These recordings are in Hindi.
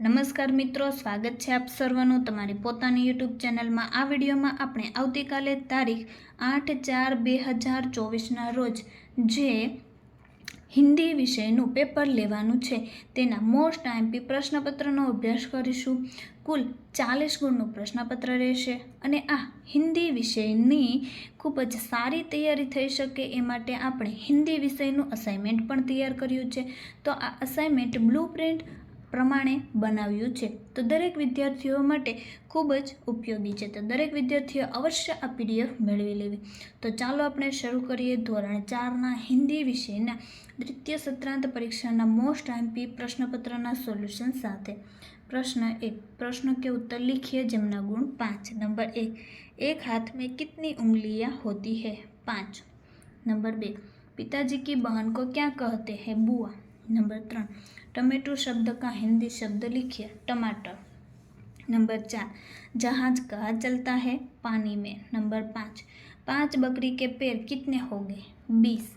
નમસ્કાર મિત્રો, સ્વાગત છે આપ સર્વનું તમારી પોતાની યુટ્યુબ ચેનલમાં. આ વિડીયોમાં આપણે આવતીકાલે તારીખ આઠ ચાર બે હજાર ચોવીસના રોજ જે હિન્દી વિષયનું પેપર લેવાનું છે, તેના મોસ્ટ આઈમ્પી પ્રશ્નપત્રનો અભ્યાસ કરીશું. કુલ ચાલીસ ગુણનું પ્રશ્નપત્ર રહેશે અને આ હિન્દી વિષયની ખૂબ જ સારી તૈયારી થઈ શકે એ માટે આપણે હિન્દી વિષયનું અસાઇનમેન્ટ પણ તૈયાર કર્યું છે. તો આ અસાઇનમેન્ટ બ્લુ પ્રિન્ટ પ્રમાણે બનાવ્યું છે તો દરેક વિદ્યાર્થીઓ માટે ખૂબ જ ઉપયોગી છે તો દરેક વિદ્યાર્થીઓ અવશ્ય આ પીડીએફ મેળવી લેવી તો ચાલો આપણે શરૂ કરીએ ધોરણ ચારના હિન્દી વિષયના દ્વિતીય સત્રાંત પરીક્ષાના મોસ્ટ આઈમ્પી પ્રશ્નપત્રના સોલ્યુશન સાથે પ્રશ્ન એક પ્રશ્ન के उत्तर लिखिए जमुना गुण पाँच नंबर एक एक हाथ में कितनी उंगलियां होती है पाँच नंबर बे पिताजी की बहन को क्या कहते हैं बुआ नंबर त्रण टमेटो शब्द का हिंदी शब्द लिखिए, टमाटर। नंबर चार, जहाज़ कहाँ चलता है? पानी में। नंबर पाँच पाँच बकरी के पैर कितने हो गए बीस।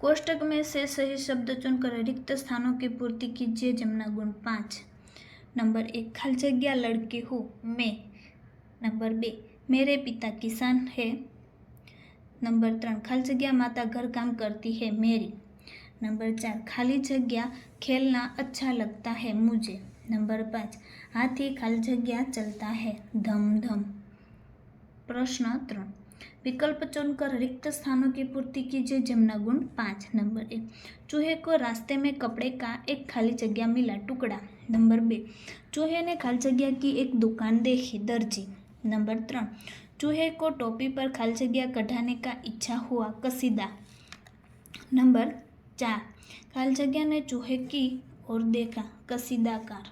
कोष्टक में से सही शब्द चुनकर रिक्त स्थानों की पूर्ति कीजिए जमुना गुण पाँच नंबर एक खाली जगह लड़की हूँ मैं नंबर बे मेरे पिता किसान है नंबर ત્રણ ખાલી જગ્યા માતા घर काम करती है मेरी नंबर चार खाली जगह खेलना अच्छा लगता है मुझे नंबर पाँच हाथी खाली जगह चलता है धम धम प्रश्न त्रण विकल्प चुनकर रिक्त स्थानों की पूर्ति कीजिए जमुना गुण पाँच, नंबर एक चूहे को रास्ते में कपड़े का एक खाली जगह मिला टुकड़ा। नंबर बे, चूहे ने खाली जगह की एक दुकान देखी, दर्जी। नंबर त्रण, चूहे को टोपी पर खाली जगह कढ़ाने का इच्छा हुआ, कसीदा। नंबर चार, खाली जगह ने चूहे की ओर देखा, कसीदाकार।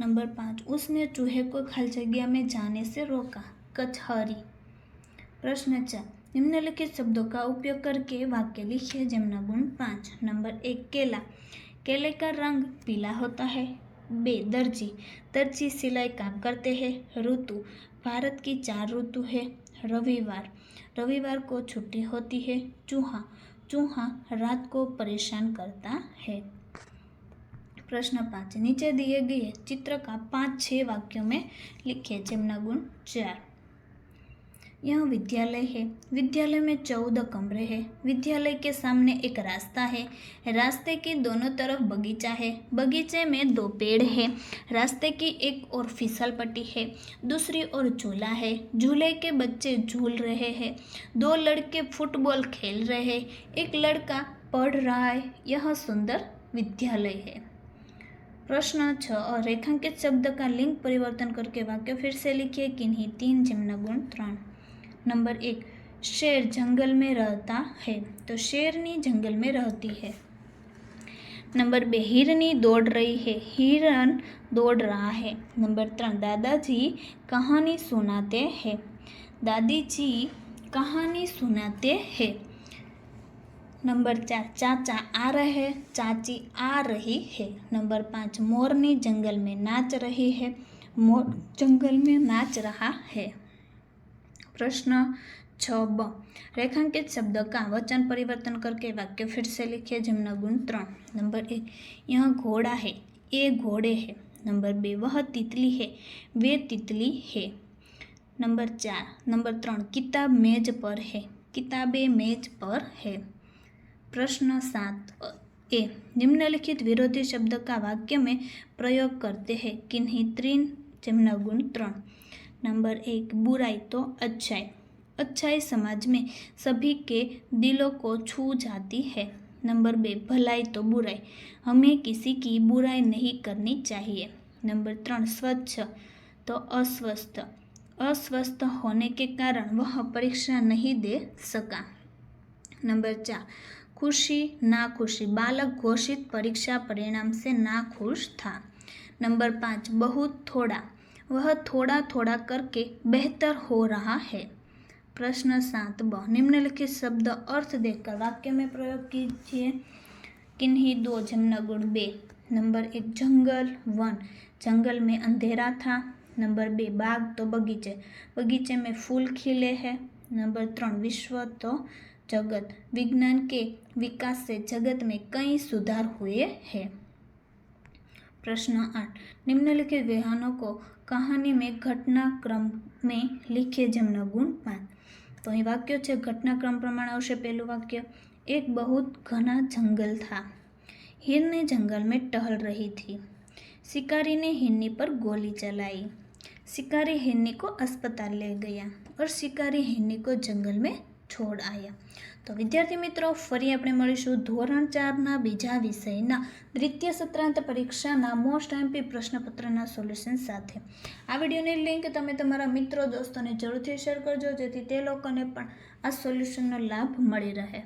नंबर पाँच, उसने चूहे को खाली जगह में जाने से रोका, कचहरी। प्रश्न चार निम्नलिखित शब्दों का उपयोग करके वाक्य लिखिए जमुना गुण पाँच. नंबर एक, केला. केले का रंग पीला होता है. बे, दर्जी. दर्जी सिलाई काम करते हैं. ऋतु. भारत की चार ऋतु है. रविवार. रविवार को छुट्टी होती है. चूहा. चूहा रात को परेशान करता है. प्रश्न पाँच. नीचे दिए गए चित्र का पाँच छः वाक्यों में लिखे जमुना गुण चार. यह विद्यालय है। विद्यालय में चौदह कमरे हैं। विद्यालय के सामने एक रास्ता है। रास्ते के दोनों तरफ़ बगीचा है। बगीचे में दो पेड़ हैं। रास्ते की एक और फिसल पट्टी है। दूसरी ओर झूला है। झूले के बच्चे झूल रहे हैं। दो लड़के फुटबॉल खेल रहे हैं। एक लड़का पढ़ रहा है। यह सुंदर विद्यालय है। प्रश्न छ और रेखांकित शब्द का लिंग परिवर्तन करके वाक्य फिर से लिखिए। किन्हीं तीन जमुना गुण त्रण। नंबर एक, शेर जंगल में रहता है तो शेरनी जंगल में रहती है। नंबर बे हिरनी दौड़ रही है, हिरन दौड़ रहा है। नंबर तीन दादाजी कहानी सुनाते हैं। दादी जी कहानी सुनाते हैं। नंबर चार, चाचा आ रहे हैं, चाची आ रही है। नंबर पाँच मोरनी जंगल में नाच रही है, मोर जंगल में नाच रहा है। प्रश्न छ ब। रेखांकित शब्द का वचन परिवर्तन करके वाक्य फिर से लिखिए जमुना गुण त्रण नंबर एक यह घोड़ा है, ये घोड़े है। नंबर बे, वह तितली है, वे तितली है। नंबर चार, नंबर त्रण किताब मेज पर है, किताबें मेज पर है। प्रश्न सात, ए, निम्नलिखित विरोधी शब्द का वाक्य में प्रयोग करते हैं किन्हीं त्रीन जमुना गुण त्रण नंबर एक, बुराई तो अच्छाई। अच्छाई समाज में सभी के दिलों को छू जाती है। नंबर बे, भलाई तो बुराई। हमें किसी की बुराई नहीं करनी चाहिए। नंबर त्रण, स्वच्छ तो अस्वस्थ। अस्वस्थ होने के कारण वह परीक्षा नहीं दे सका। नंबर चार, खुशी ना खुशी बालक घोषित परीक्षा परिणाम से ना खुश था। नंबर पाँच, बहुत थोड़ा। वह थोड़ा थोड़ा करके बेहतर हो रहा है। प्रश्न सात ब निम्नलिखित शब्द अर्थ देखकर वाक्य में प्रयोग कीजिए। किन्हीं दो जमना गुण बे? नंबर एक, जंगल। वन, जंगल में अंधेरा था। नंबर बे, बाग तो बगीचे। बगीचे में फूल खिले हैं। नंबर त्रण, विश्व तो जगत। विज्ञान के विकास से जगत में कई सुधार हुए हैं। प्रश्न आठ, निम्नलिखित विहानों को कहानी में घटनाक्रम में लिखे જેમનો ગુણ પાંચ તો અહીં વાક્યો છે ઘટનાક્રમ પ્રમાણે આવશે પહેલું વાક્ય એક बहुत घना जंगल था हिरनी जंगल में टहल रही थी शिकारी ने हिरनी पर गोली चलाई शिकारी हिरनी को अस्पताल ले गया और शिकारी हिरनी को जंगल में છોડ આવ્યા તો વિદ્યાર્થી મિત્રો, ફરી આપણે મળીશું ધોરણ ચારના બીજા વિષયના દ્વિતીય સત્રાંત પરીક્ષાના મોસ્ટ એમપી પ્રશ્નપત્રના સોલ્યુશન સાથે. આ વિડીયોની લિંક તમે તમારા મિત્રો, દોસ્તોને જરૂરથી શેર કરજો, જેથી તે લોકોને પણ આ સોલ્યુશનનો લાભ મળી રહે.